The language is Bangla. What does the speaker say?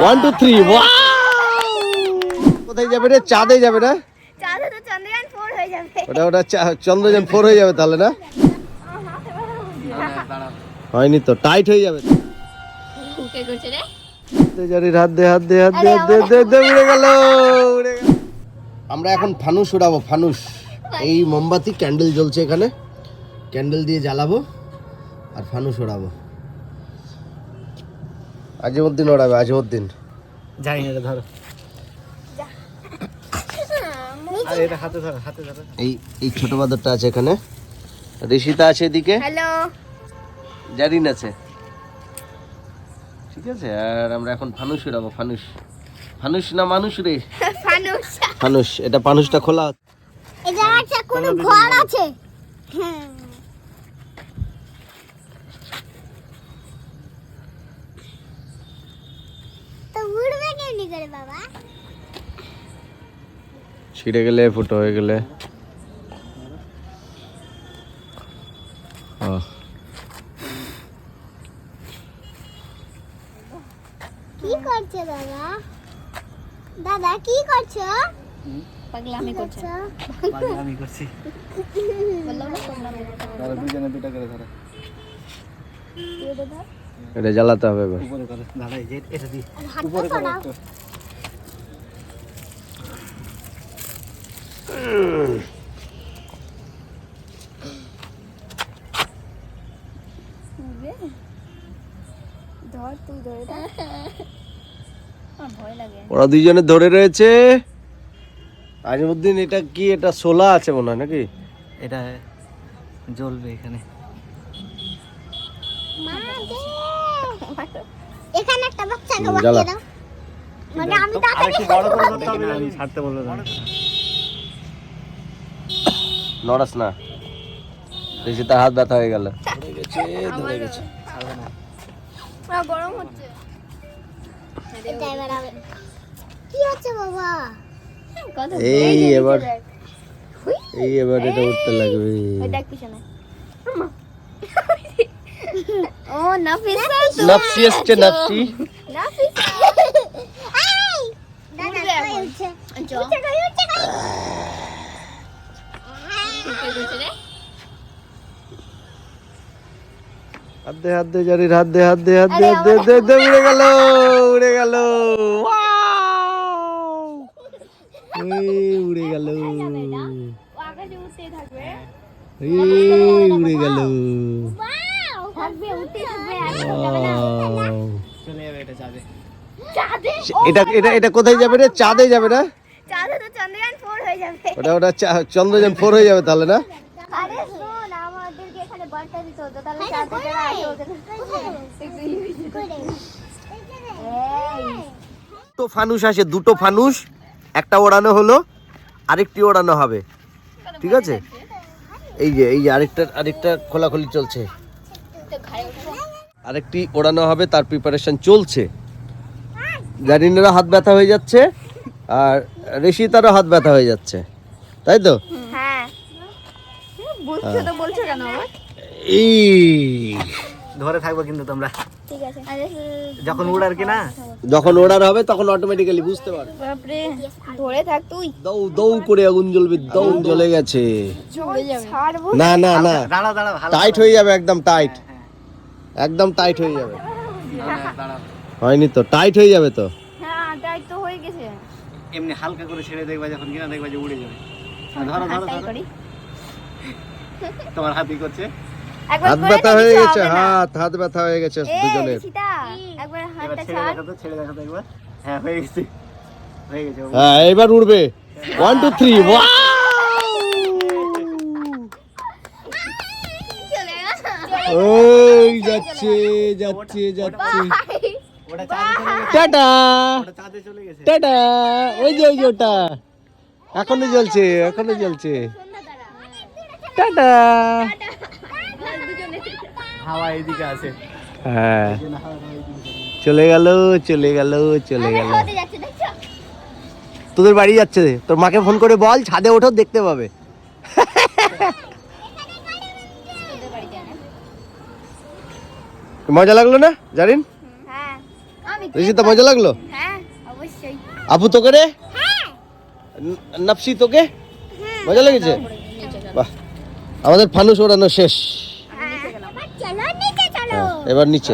ওয়ান টু থ্রি কোথায় যাবে রে? চাঁদে যাবে না? চাঁদে তো চন্দ্রযান ফোর হয়ে যাবে। ওটা ওটা চা- চন্দ্রযান ফোর হয়ে যাবে তাহলে না? হয়নি তো টাইট হয়ে যাবে। তো। কে করছে রে? হাত দে হাত দে হাত দে হাত দে দে দে উড়ে গেল আমরা এখন ফানুস উড়াবো ফানুস। এই মোমবাতি ক্যান্ডেল জ্বলছে এখানে। ক্যান্ডেল দিয়ে জ্বালাবো আর ফানুস উড়াবো। আজিমুদ্দিন ওড়াবে আজিমুদ্দিন। জানি না ধরো। আর এটা ধরো এই এই ছোট বাদরটা আছে এখানে। ঋষিতা আছে এদিকে? হ্যালো। জারিন আছে। ঠিক আছে আর আমরা এখন ফানুস উড়াবো ফানুস ফানুস না মানুষ রে? ফানুস ফানুস এটা ফানুসটা খোলা। কোনো ঘর আছে। হ্যাঁ তো উড়বে কেমনি করে বাবা। ছিঁড়ে গেলে ফুটো হয়ে গেলে। কি করছে দাদা দাদা কি করছ? পাগলামি করছ। আমি করছি। বললাম না পাগলামি ধরো দুজনে দুটো করে ধরো। এটা জ্বালাতে হবে এবার। উপরে করো দাঁড়াই যে এটা দি হাতটা উপরে করো সরাও। একটু ধর তুই ধরে আমার ভয় লাগে। ওরা দুইজনে ধরে রয়েছে। আজিমুদ্দিন এটা কি? এটা সোলা আছে মনে হয় নাকি? এটা জ্বলবে এখানে মা দে এখানে একটা বাচ্চাকে হুম, বসিয়ে দাও। মানে আমি তাড়াতাড়ি বড় করে করতে হবে আমি ছাড়তে না। নড়াস না। তার হাত ব্যথা হয়ে গেল। ধরে গেছে ধরে গেছে। গরম হচ্ছে। কি হচ্ছে বাবা? এই এবার এই এবার এটা উঠতে লাগবে। দেখ পিছনে ও নাফিস নাফসি এসছে নাফসি নাফিস দাদা কই কই হাত দে হাত দে জারির হাত দে হাত দে হাত দে হাত দে দে দে উড়ে গেল উড়ে গেল। উড়ে গেল। উড়ে গেল থাকবে উঠতেই থাকবে Wow! চলে যাবে এটা এটা এটা এটা কোথায় যাবে রে? চাঁদে যাবে না? চন্দ্রযান ফোর হয়ে যাবে। ওটা ওটা চা- চন্দ্রযান ফোর হয়ে যাবে তাহলে না? দুটো ফানুস আসে দুটো ফানুস একটা ওড়ানো হলো আরেকটি ওড়ানো হবে। ঠিক আছে? এই যে এই যে আরেকটা আরেকটা খোলাখুলি চলছে। আরেকটি ওড়ানো হবে তার প্রিপারেশন চলছে। জারিনেরও হাত ব্যথা হয়ে যাচ্ছে আর ঋষিতারও হাত ব্যথা হয়ে যাচ্ছে। তাই তো? হ্যাঁ। ধরে থাকব কিন্তু তোমরা। ঠিক আছে। আরে যখন উড়ার কি না? যখন ওড়ার হবে তখন অটোমেটিক্যালি বুঝতে পারবে। বাপরে ধরে থাক তুই। দৌ দৌ করে আগুন জ্বলবে দৌ জ্বলে গেছে। না না না। দাঁড়াও ভালো টাইট হয়ে যাবে একদম টাইট একদম টাইট হয়ে যাবে। হয়নি তো টাইট হয়ে যাবে তো। হ্যাঁ তাই তো হয়ে গেছে। এমনি হালকা করে ছেড়ে দেখবা যখন কিনা দেখবা যে উড়ে যাবে। ধরো ধরো ধরো। তোমার হাতই করছে? হাত ব্যথা হয়ে গেছে হাত হাত ব্যথা হয়ে গেছে দুজনের। একবার এবার হাতটা ছেড়ে ছাড়। দেখো তো ছেড়ে দেখো তো একবার। হ্যাঁ হয়ে গেছে। হয়ে গেছে হ্যাঁ এবার উড়বে। ওয়ান টু থ্রি চলে গেল। ওই যাচ্ছে যাচ্ছে যাচ্ছে। চলে টাটা। ওটা চাঁদে চলে গেছে টাটা। ওই যে ওই যে ওটা। এখনও জ্বলছে এখনও জ্বলছে। টাটা। হাওয়া এদিকে আছে। হ্যাঁ। চলে গেল চলে গেল চলে গেল? তোদের বাড়ি যাচ্ছে তোর মাকে ফোন করে বল ছাদে ওঠো দেখতে পাবে। মজা লাগল না জানিন হ্যাঁ। ঋষিতা মজা লাগল? হ্যাঁ আপু তোকে রে? হ্যাঁ। নাপসি তোকে? মজা লেগেছে? বাহ। আমাদের ফানুস ওড়ানো শেষ। এবার চলো নিচে